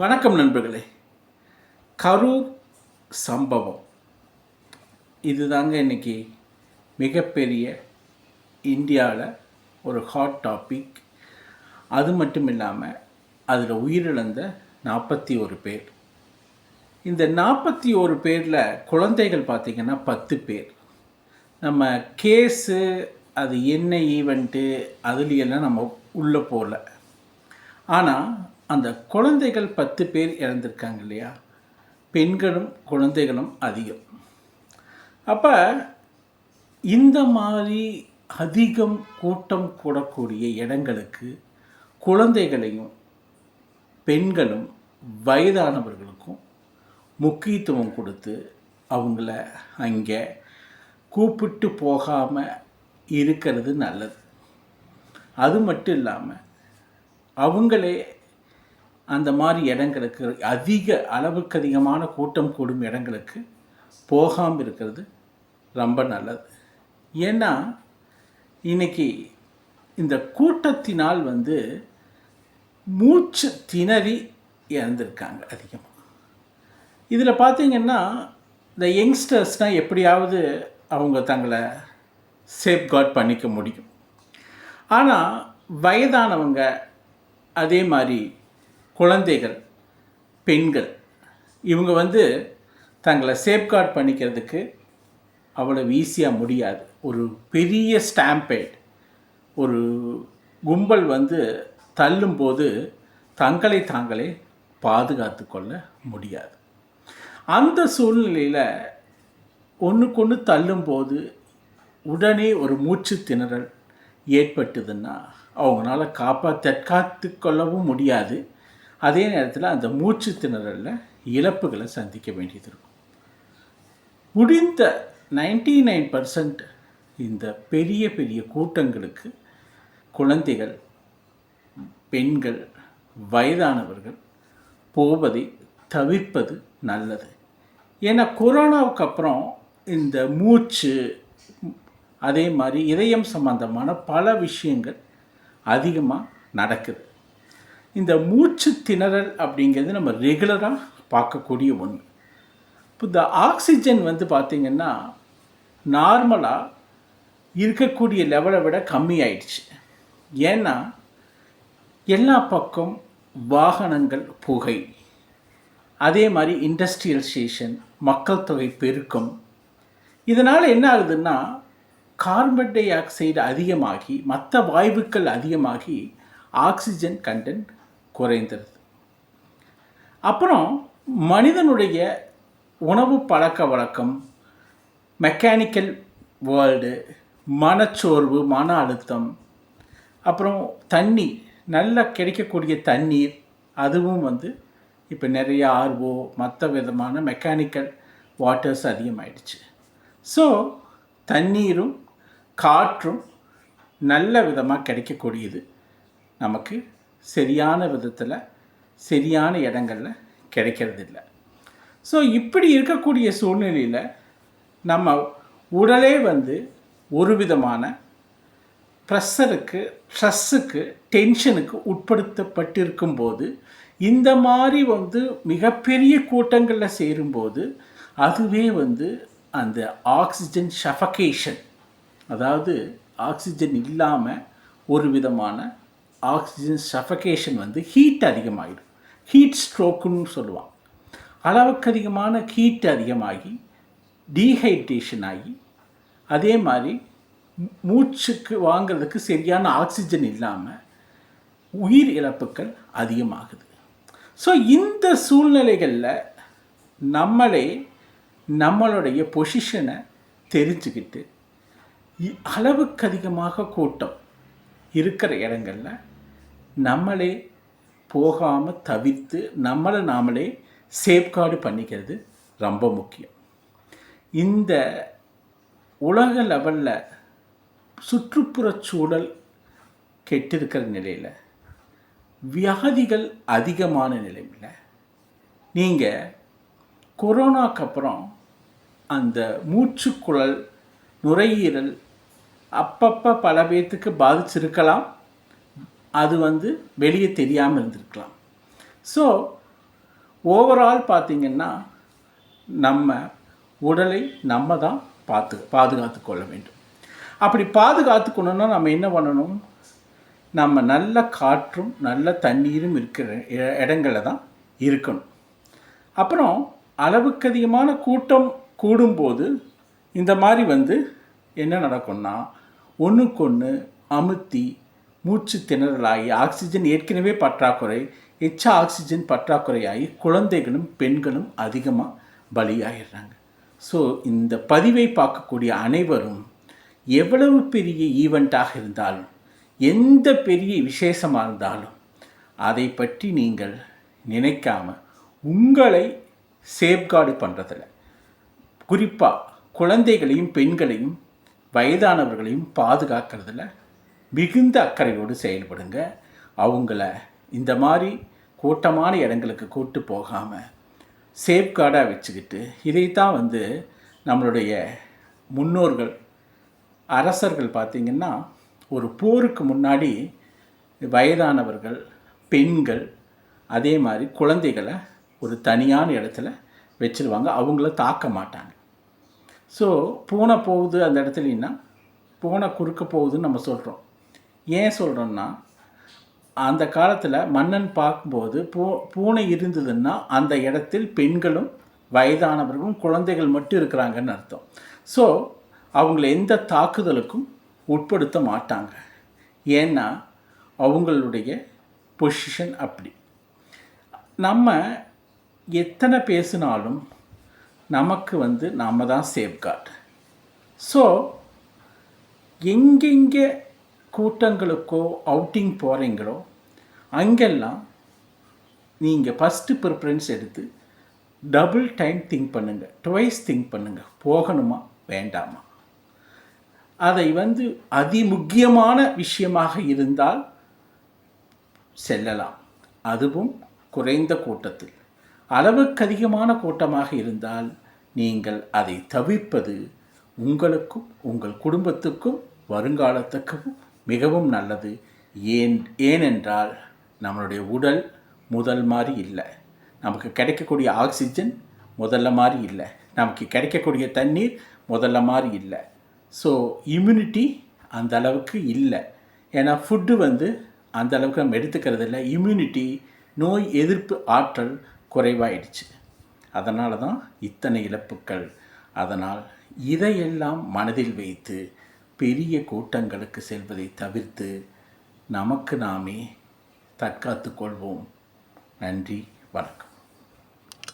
வணக்கம் நண்பர்களே. கரூர் சம்பவம். இதுதாங்க இன்னைக்கு மிகப்பெரிய இந்தியாவில் ஒரு ஹாட் டாபிக் அது மட்டும் இல்லாமல் அதில் உயிரிழந்த நாற்பத்தி ஒரு பேர். இந்த நாற்பத்தி ஒரு பேரில் குழந்தைகள் பார்த்திங்கன்னா பத்து பேர். நம்ம கேஸு அது என்ன ஈவெண்ட்டு அதுலையெல்லாம் நம்ம உள்ளே போகல ஆனால் அந்த குழந்தைகள் பத்து பேர் இறந்துருக்காங்க இல்லையா? பெண்களும் குழந்தைகளும் அதிகம். அப்போ இந்த மாதிரி அதிகம் கூட்டம் கூடக்கூடிய இடங்களுக்கு குழந்தைகளையும் பெண்களும் வயதானவர்களுக்கும் முக்கியத்துவம் கொடுத்து அவங்கள அங்கே கூப்பிட்டு போகாமல் இருக்கிறது நல்லது. அது மட்டும் இல்லாமல் அவங்களே அந்த மாதிரி இடங்களுக்கு அதிக அளவுக்கு அதிகமான கூட்டம் கூடும் இடங்களுக்கு போகாமல் இருக்கிறது ரொம்ப நல்லது. ஏன்னா இன்னைக்கு இந்த கூட்டத்தினால் வந்து மூச்சு திணறி இறந்துருக்காங்க அதிகமாக இதில் பார்த்தீங்கன்னா இந்த யங்ஸ்டர்ஸ்னால் எப்படியாவது அவங்க தங்களை சேஃப்கார்ட் பண்ணிக்க முடியும். ஆனால் வயதானவங்க அதே மாதிரி குழந்தைகள் பெண்கள் இவங்க வந்து தங்களை சேஃப்கார்ட் பண்ணிக்கிறதுக்கு அவ்வளவு ஈஸியாக முடியாது. ஒரு பெரிய ஸ்டாம்பேட் ஒரு கும்பல் வந்து தள்ளும்போது தங்களை தாங்களே பாதுகாத்து கொள்ள முடியாது. அந்த சூழ்நிலையில் ஒன்றுக்கொன்று தள்ளும்போது உடனே ஒரு மூச்சு திணறல் ஏற்பட்டுதுன்னா அவங்களால காப்பாற்ற தற்காத்து கொள்ளவும் முடியாது. அதே நேரத்தில் அந்த மூச்சு திணறலில் இழப்புகளை சந்திக்க வேண்டியது இருக்கும். முடிந்த நைன்டி நைன் பர்சன்ட் இந்த பெரிய பெரிய கூட்டங்களுக்கு குழந்தைகள் பெண்கள் வயதானவர்கள் போவதை தவிர்ப்பது நல்லது. ஏன்னா கொரோனாவுக்கு அப்புறம் இந்த மூச்சு அதே மாதிரி இதயம் சம்பந்தமான பல விஷயங்கள் அதிகமாக நடக்குது. இந்த மூச்சு திணறல் அப்படிங்கிறது நம்ம ரெகுலராக பார்க்கக்கூடிய ஒன்று இப்போ இந்த ஆக்சிஜன் வந்து பார்த்திங்கன்னா நார்மலாக இருக்கக்கூடிய லெவலை விட கம்மி ஆயிடுச்சு ஏன்னா எல்லா பக்கம் வாகனங்கள் புகை. அதே மாதிரி இண்டஸ்ட்ரியல் ஸ்டேஷன் மக்கள் தொகை பெருக்கம். இதனால் என்ன ஆகுதுன்னா கார்பன் டை ஆக்சைடு அதிகமாகி மற்ற வாயுக்கள் அதிகமாகி ஆக்சிஜன் கண்டென்ட் குறைந்துருது அப்புறம் மனிதனுடைய உணவு பழக்க வழக்கம் மெக்கானிக்கல் வேர்ல்டு மனச்சோர்வு மன அழுத்தம் அப்புறம் தண்ணி நல்லா கிடைக்கக்கூடிய தண்ணீர் அதுவும் வந்து இப்போ நிறைய ஆர்வோ மற்ற விதமான மெக்கானிக்கல் வாட்டர்ஸ் அதிகமாயிடுச்சு. ஸோ தண்ணீரும் காற்றும் நல்ல விதமாக கிடைக்கக்கூடியது நமக்கு சரியான விதத்தில் சரியான இடங்களில் கிடைக்கிறது இல்லை ஸோ இப்படி இருக்கக்கூடிய சூழ்நிலையில் நம்ம உடலே வந்து ஒரு விதமான ப்ரெஷருக்கு ஸ்ட்ரெஸ்ஸுக்கு டென்ஷனுக்கு உட்படுத்தப்பட்டிருக்கும் போது இந்த மாதிரி வந்து மிகப்பெரிய கூட்டங்களில் சேரும்போது அதுவே வந்து அந்த ஆக்சிஜன் ஷஃபகேஷன் அதாவது ஆக்சிஜன் இல்லாமல் ஒரு விதமான ஆக்சிஜன் சஃபகேஷன் வந்து ஹீட் அதிகமாகிடும் ஹீட் ஸ்ட்ரோக்குன்னு சொல்லுவான் அளவுக்கு அதிகமான ஹீட் அதிகமாகி டீஹைட்ரேஷன் ஆகி அதே மாதிரி மூச்சுக்கு வாங்கிறதுக்கு சரியான ஆக்சிஜன் இல்லாமல் உயிர் இழப்புகள் அதிகமாகுது. ஸோ இந்த சூழ்நிலைகளில் நம்மளே நம்மளுடைய பொசிஷனை தெரிஞ்சுக்கிட்டு அளவுக்கு அதிகமாக கூட்டம் இருக்கிற இடங்களில் நம்மளே போகாமல் தவிர்த்து நம்மளை நாமளே சேஃப்கார்டு பண்ணிக்கிறது ரொம்ப முக்கியம். இந்த உலக லெவலில் சுற்றுப்புறச் சூழல் கெட்டிருக்கிற நிலையில் வியாதிகள் அதிகமான நிலையில் நீங்கள் கொரோனாக்கு அப்புறம் அந்த மூச்சுக்குழல் நுரையீரல் அப்பப்போ பல பேர்த்துக்கு பாதிச்சிருக்கலாம். அது வந்து வெளியே தெரியாமல் இருந்திருக்கலாம். ஸோ ஓவரால் பார்த்திங்கன்னா நம்ம உடலை நம்ம தான் பார்த்து பாதுகாத்து கொள்ள வேண்டும். அப்படி பாதுகாத்துக்கணுன்னா நம்ம என்ன பண்ணணும்? நம்ம நல்ல காற்றும் நல்ல தண்ணீரும் இருக்கிற இடங்களில் தான் இருக்கணும். அப்புறம் அளவுக்கு அதிகமான கூட்டம் கூடும்போது இந்த மாதிரி வந்து என்ன நடக்கும்னா ஒன்றுக்கொன்று அமுத்தி மூச்சு திணறலாகி ஆக்சிஜன் ஏற்கனவே பற்றாக்குறை எச்சா ஆக்சிஜன் பற்றாக்குறையாகி குழந்தைகளும் பெண்களும் அதிகமாக பலியாகிடுறாங்க ஸோ இந்த பதிவை பார்க்கக்கூடிய அனைவரும் எவ்வளவு பெரிய ஈவெண்ட்டாக இருந்தாலும் எந்த பெரிய விசேஷமாக இருந்தாலும் அதை பற்றி நீங்கள் நினைக்காம உங்களை சேஃப்கார்டு பண்ணுறதில்ல குறிப்பாக குழந்தைகளையும் பெண்களையும் வயதானவர்களையும் பாதுகாக்கிறதுல மிகுந்த அக்கறையோடு செயல்படுங்க. அவங்கள இந்த மாதிரி கூட்டமான இடங்களுக்கு கூட்டு போகாமல் சேஃப்கார்டாக வச்சுக்கிட்டு இதைத்தான் வந்து நம்மளுடைய முன்னோர்கள் அரசர்கள் பார்த்திங்கன்னா ஒரு போருக்கு முன்னாடி வயதானவர்கள் பெண்கள் அதே மாதிரி குழந்தைகளை ஒரு தனியான இடத்துல வச்சுருவாங்க. அவங்கள தாக்க மாட்டாங்க. ஸோ பூனை போகுது அந்த இடத்துலன்னா பூனை குறுக்க போகுதுன்னு நம்ம சொல்கிறோம் ஏன் சொல்கிறோன்னா அந்த காலத்தில் மன்னன் பார்க்கும்போது பூ பூனை இருந்ததுன்னா அந்த இடத்தில் பெண்களும் வயதானவர்களும் குழந்தைகள் மட்டும் இருக்கிறாங்கன்னு அர்த்தம். ஸோ அவங்கள எந்த தாக்குதலுக்கும் உட்படுத்த மாட்டாங்க. ஏன்னா அவங்களுடைய பொசிஷன் அப்படி. நம்ம எத்தனை பேசினாலும் நமக்கு வந்து நாம் தான் சேஃப்கார்டு ஸோ எங்கெங்கே கூட்டங்களுக்கோ அவுட்டிங் போகிறீங்களோ அங்கெல்லாம் நீங்கள் ஃபஸ்ட்டு ப்ரிஃபரன்ஸ் எடுத்து டபுள் டைம் திங்க் பண்ணுங்கள் டுவைஸ் திங்க் பண்ணுங்கள் போகணுமா? வேண்டாமா? அதை வந்து அதிமுக்கியமான விஷயமாக இருந்தால் செல்லலாம். அதுவும் குறைந்த கூட்டத்தில். அளவுக்கு அதிகமான கூட்டமாக இருந்தால் நீங்கள் அதை தவிர்ப்பது உங்களுக்கும் உங்கள் குடும்பத்துக்கும் வருங்காலத்துக்கும் மிகவும் நல்லது. ஏன் ஏனென்றால் நம்மளுடைய உடல் முதல் மாதிரி இல்லை. நமக்கு கிடைக்கக்கூடிய ஆக்சிஜன் முதல்ல மாதிரி இல்லை. நமக்கு கிடைக்கக்கூடிய தண்ணீர் முதல்ல மாதிரி இல்லை. ஸோ இம்யூனிட்டி அந்த அளவுக்கு இல்லை. ஏன்னா ஃபுட்டு வந்து அந்த அளவுக்கு நம்ம எடுத்துக்கிறது இல்லை. இம்யூனிட்டி நோய் எதிர்ப்பு ஆற்றல் குறைவாயிடுச்சு. அதனால தான் இத்தனை இழப்புக்கள் அதனால் இதையெல்லாம் மனதில் வைத்து பெரிய கூட்டங்களுக்கு செல்வதை தவிர்த்து நமக்கு நாமே தற்காத்து கொள்வோம். நன்றி வணக்கம்.